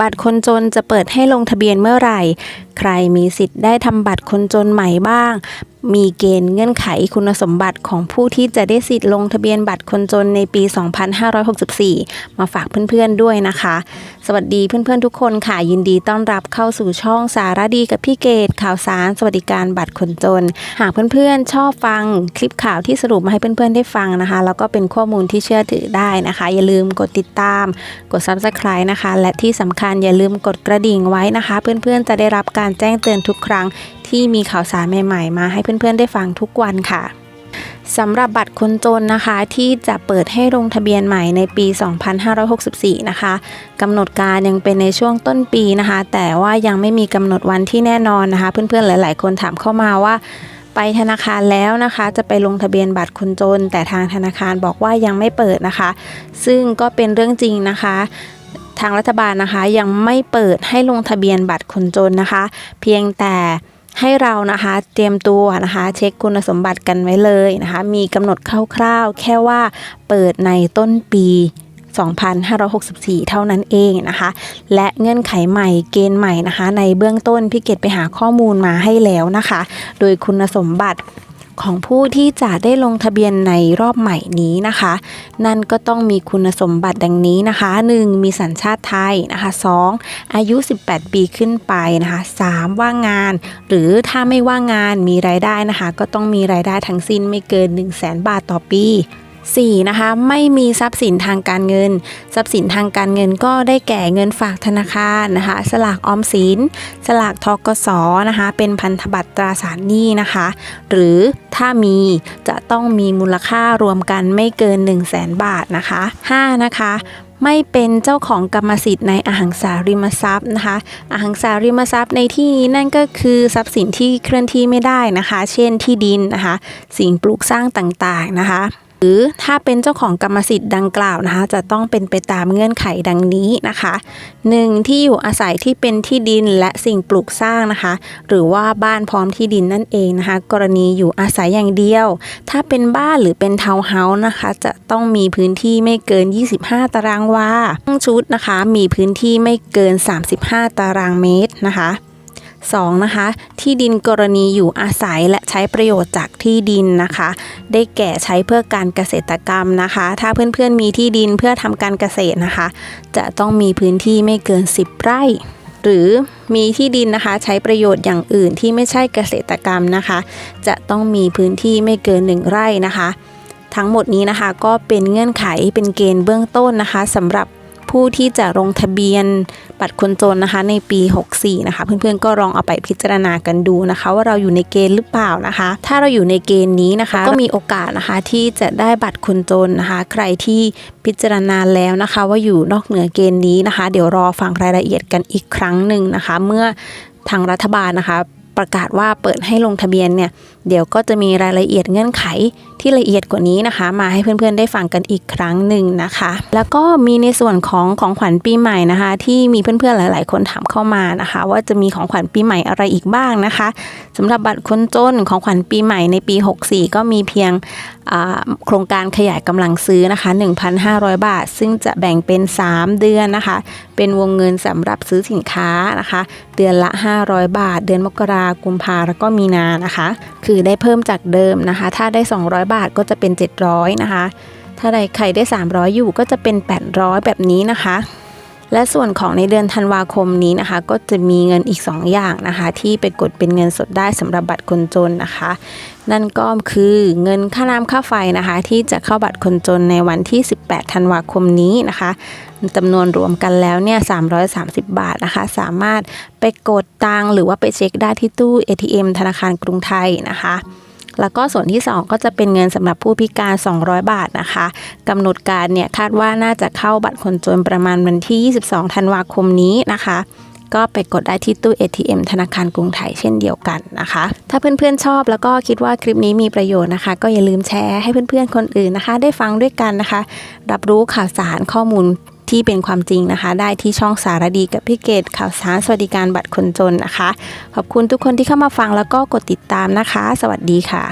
บัตรคนจนจะเปิดให้ลงทะเบียนเมื่อไหร่ ใครมีสิทธิ์ได้ทำบัตรคนจนใหม่บ้าง มีเกณฑ์เงื่อนไขคุณสมบัติของผู้ที่จะได้สิทธิ์ลงทะเบียนบัตรคนจนในปี 2564 มาฝากเพื่อนๆด้วยนะคะ สวัสดีเพื่อนๆทุกคนค่ะ ยินดีต้อนรับเข้าสู่ช่องสารดีกับพี่เกดข่าวสาร สวัสดิการบัตรคนจน หากเพื่อนๆชอบฟังคลิปข่าวที่สรุปมาให้เพื่อนๆได้ฟังนะคะ แล้วก็เป็นข้อมูลที่เชื่อถือได้นะคะ อย่าลืมกดติดตาม กด subscribe นะคะ และที่สำคัญอย่าลืมกดกระดิ่งไว้นะคะ เพื่อนๆจะได้รับการแจ้งเตือนทุกครั้ง ที่มีข่าวสารใหม่ๆ มาให้เพื่อนๆได้ฟังทุกวันค่ะสำหรับบัตรคนจนนะคะที่จะเปิดให้ลงทะเบียนใหม่ในปี 2564 นะคะกำหนดการยังเป็นในช่วงต้นปีนะคะ แต่ว่ายังไม่มีกำหนดวันที่แน่นอนนะคะ เพื่อนๆหลาย ๆ คนถามเข้ามาว่า ไปธนาคารแล้วนะคะ จะไปลงทะเบียนบัตรคนจน แต่ทางธนาคารบอกว่ายังไม่เปิดนะคะ ซึ่งก็เป็นเรื่องจริงนะคะทางรัฐบาลนะคะยังไม่เปิดให้ลงทะเบียนบัตรคนจนนะคะ เพียงแต่ ให้เรานะคะเตรียมตัวนะคะเช็คคุณสมบัติกันไว้เลยนะคะมีกำหนดคร่าวๆ แค่ว่าเปิดในต้นปี2564 เท่านั้นเองนะคะ และเงื่อนไขใหม่เกณฑ์ใหม่นะคะ ในเบื้องต้นพี่เกดไปหาข้อมูลมาให้แล้วนะคะ โดยคุณสมบัติ ของผู้ที่จะได้ลงทะเบียนในรอบใหม่นี้นะคะ นั่นก็ต้องมีคุณสมบัติดังนี้นะคะ 1. มีสัญชาติไทยนะคะ 2. อายุ 18 ปีขึ้นไปนะคะ 3. ว่างงาน หรือถ้าไม่ว่างงานมีรายได้นะคะ ก็ต้องมีรายได้ทั้งสิ้นไม่เกิน 1 0 0 0 0แบาทต่อปี 4. นะคะไม่มีทรัพย์สินทางการเงิน ทรัพย์สินทางการเงินก็ได้แก่เงินฝากธนาคารนะคะ สลากออมสิน สลากทกสนะคะ เป็นพันธบัตรตราสารหนี้นะคะ หรือถ้ามีจะต้องมีมูลค่ารวมกันไม่เกิน 1 0 0 0 0แบาทนะคะ 5. นะคะไม่เป็นเจ้าของกรรมสิทธิ์ในอหังสาริมทรัพย์นะคะ อหังสาริมทรัพย์ในที่นี้นั่นก็คือทรัพย์สินที่เคลื่อนที่ไม่ได้นะคะ เช่นที่ดินนะคะ สิ่งปลูกสร้างต่างๆนะคะ หรือถ้าเป็นเจ้าของกรรมสิทธิ์ดังกล่าวนะคะ จะต้องเป็นไปตามเงื่อนไขดังนี้นะคะ 1. ที่อยู่อาศัยที่เป็นที่ดินและสิ่งปลูกสร้างนะคะ หรือว่าบ้านพร้อมที่ดินนั่นเองนะคะ กรณีอยู่อาศัยอย่างเดียว ถ้าเป็นบ้านหรือเป็นทาวน์เฮาส์นะคะ จะต้องมีพื้นที่ไม่เกิน 25 ตารางวาห้องชุดนะคะ มีพื้นที่ไม่เกิน 35 ตารางเมตรนะคะ 2. นะคะที่ดินกรณีอยู่อาศัยและใช้ประโยชน์จากที่ดินนะคะ ได้แก่ใช้เพื่อการเกษตรกรรมนะคะ ถ้าเพื่อนๆมีที่ดินเพื่อทำการเกษตรนะคะ จะต้องมีพื้นที่ไม่เกิน 10 ไร่ หรือมีที่ดินนะคะใช้ประโยชน์อย่างอื่นที่ไม่ใช่เกษตรกรรมนะคะ จะต้องมีพื้นที่ไม่เกิน 1 ไร่นะคะ ทั้งหมดนี้นะคะก็เป็นเงื่อนไขเป็นเกณฑ์เบื้องต้นนะคะสำหรับ ผู้ที่จะลงทะเบียนบัตรคนจนนะคะ ในปี 64 นะคะ เพื่อนๆก็ลองเอาไปพิจารณากันดูนะคะ ว่าเราอยู่ในเกณฑ์หรือเปล่านะคะ ถ้าเราอยู่ในเกณฑ์นี้นะคะ ก็มีโอกาสนะคะที่จะได้บัตรคนจนนะคะ ใครที่พิจารณาแล้วนะคะ ว่าอยู่นอกเหนือเกณฑ์นี้นะคะ เดี๋ยวรอฟังรายละเอียดกันอีกครั้งหนึ่งนะคะ เมื่อทางรัฐบาลนะคะ ประกาศว่าเปิดให้ลงทะเบียนเนี่ย เดี๋ยวก็จะมีรายละเอียดเงื่อนไขที่ละเอียดกว่านี้นะคะ มาให้เพื่อนๆได้ฟังกันอีกครั้งหนึ่งนะคะ แล้วก็มีในส่วนของของขวัญปีใหม่นะคะ ที่มีเพื่อนๆหลาย ๆ คนถามเข้ามานะคะ ว่าจะมีของขวัญปีใหม่อะไรอีกบ้างนะคะสำหรับบัตรคนจนของขวัญปีใหม่ในปี 64 ก็มีเพียง โครงการขยายกำลังซื้อนะคะ 1,500 บาท ซึ่งจะแบ่งเป็น 3 เดือนนะคะ เป็นวงเงินสำหรับซื้อสินค้านะคะ เดือนละ 500 บาท เดือนมกรากุมภาแล้วก็มีนานะคะ คือได้เพิ่มจากเดิมนะคะ ถ้าได้ 200 บาทก็จะเป็น 700 นะคะ ถ้าใดใครได้ 300 อยู่ก็จะเป็น 800 แบบนี้นะคะ และส่วนของในเดือนธันวาคมนี้นะคะ ก็จะมีเงินอีก 2 อย่างนะคะ ที่ไปกดเป็นเงินสดได้สำหรับบัตรคนจนนะคะ นั่นก็คือเงินค่าน้ำค่าไฟนะคะ ที่จะเข้าบัตรคนจนในวันที่ 18 ธันวาคมนี้นะคะจำนวนรวมกันแล้วเนี่ย 330 บาทนะคะ สามารถไปกดตังหรือว่าไปเช็คได้ที่ตู้ ATM ธนาคารกรุงไทยนะคะ แล้วก็ส่วนที่ 2 ก็จะเป็นเงินสำหรับผู้พิการ 200 บาทนะคะกำหนดการเนี่ยคาดว่าน่าจะเข้าบัตรคนจนประมาณวันที่ 22 ธันวาคมนี้นะคะก็ไปกดได้ที่ตู้ ATM ธนาคารกรุงไทยเช่นเดียวกันนะคะ ถ้าเพื่อนๆชอบแล้วก็คิดว่าคลิปนี้มีประโยชน์นะคะ ก็อย่าลืมแชร์ให้เพื่อนๆคนอื่นนะคะ ได้ฟังด้วยกันนะคะ รับรู้ข่าวสารข้อมูล ที่เป็นความจริงนะคะ ได้ที่ช่องสารดีกับพี่เกดข่าวสารสวัสดิการบัตรคนจนนะคะ ขอบคุณทุกคนที่เข้ามาฟังแล้วก็กดติดตามนะคะ สวัสดีค่ะ